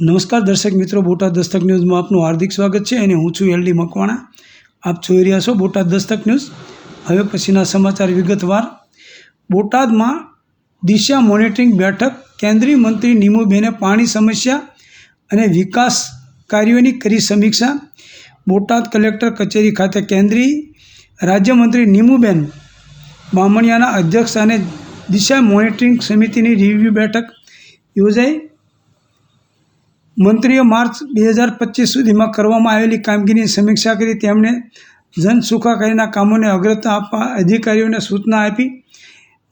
નમસ્કાર દર્શક મિત્રો, બોટાદ દસ્તક ન્યૂઝમાં આપનું હાર્દિક સ્વાગત છે અને હું છું એલડી મકવાણા. આપ જોઈ રહ્યા છો બોટાદ દસ્તક ન્યૂઝ. હવે પછીના સમાચાર વિગતવાર. બોટાદમાં દિશા મોનિટરિંગ બેઠક, કેન્દ્રીય મંત્રી નીમુબેને પાણી સમસ્યા અને વિકાસ કાર્યોની કરી સમીક્ષા. બોટાદ કલેક્ટર કચેરી ખાતે કેન્દ્રીય રાજ્યમંત્રી નીમુબેન બામણિયાના અધ્યક્ષ અને દિશા મોનિટરિંગ સમિતિની રિવ્યૂ બેઠક યોજાઈ. મંત્રીએ માર્ચ બે હજાર પચીસ સુધીમાં કરવામાં આવેલી કામગીરીની સમીક્ષા કરી. તેમણે જન સુખાકારીના કામોને અગ્રતા આપવા અધિકારીઓને સૂચના આપી.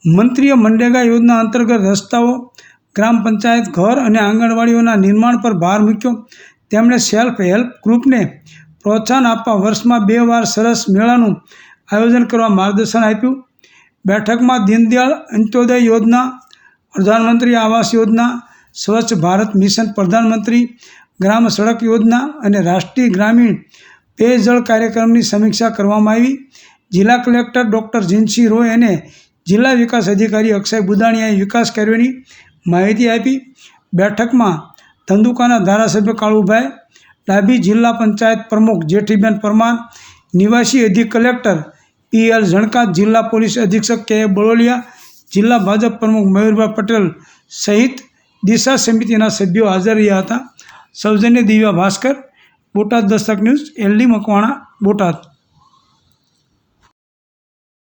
મંત્રીએ મનરેગા યોજના અંતર્ગત રસ્તાઓ, ગ્રામ પંચાયત, ઘર અને આંગણવાડીઓના નિર્માણ પર ભાર મૂક્યો. તેમણે સેલ્ફ હેલ્પ ગ્રુપને પ્રોત્સાહન આપવા વર્ષમાં બે વાર સરસ મેળાનું આયોજન કરવા માર્ગદર્શન આપ્યું. બેઠકમાં દીનદયાળ અંત્યોદય યોજના, પ્રધાનમંત્રી આવાસ યોજના સ્વચ્છ ભારત મિશન પ્રધાનમંત્રી ગ્રામ સડક યોજના અને રાષ્ટ્રીય ગ્રામીણ પેયજળ કાર્યક્રમની સમીક્ષા કરવામાં આવી. જિલ્લા કલેક્ટર ડૉક્ટર જીનસી રોય અને જિલ્લા વિકાસ અધિકારી અક્ષય બુદાણીયાએ વિકાસ કાર્યોની માહિતી આપી. બેઠકમાં ધંધુકાના ધારાસભ્ય કાળુભાઈ ડાભી, જિલ્લા પંચાયત પ્રમુખ જેઠીબેન પરમાર, નિવાસી અધિક કલેક્ટર પી એલ ઝણકા જિલ્લા પોલીસ અધિક્ષક કે બળોલિયા, જિલ્લા ભાજપ પ્રમુખ મયુરભાઈ પટેલ સહિત દિશા સમિતિના સભ્યો હાજર રહ્યા હતા. સૌજન્ય દિવ્યા ભાસ્કર, બોટાદ દસ્તક ન્યૂઝ, એલડી મકવાણા, બોટાદ.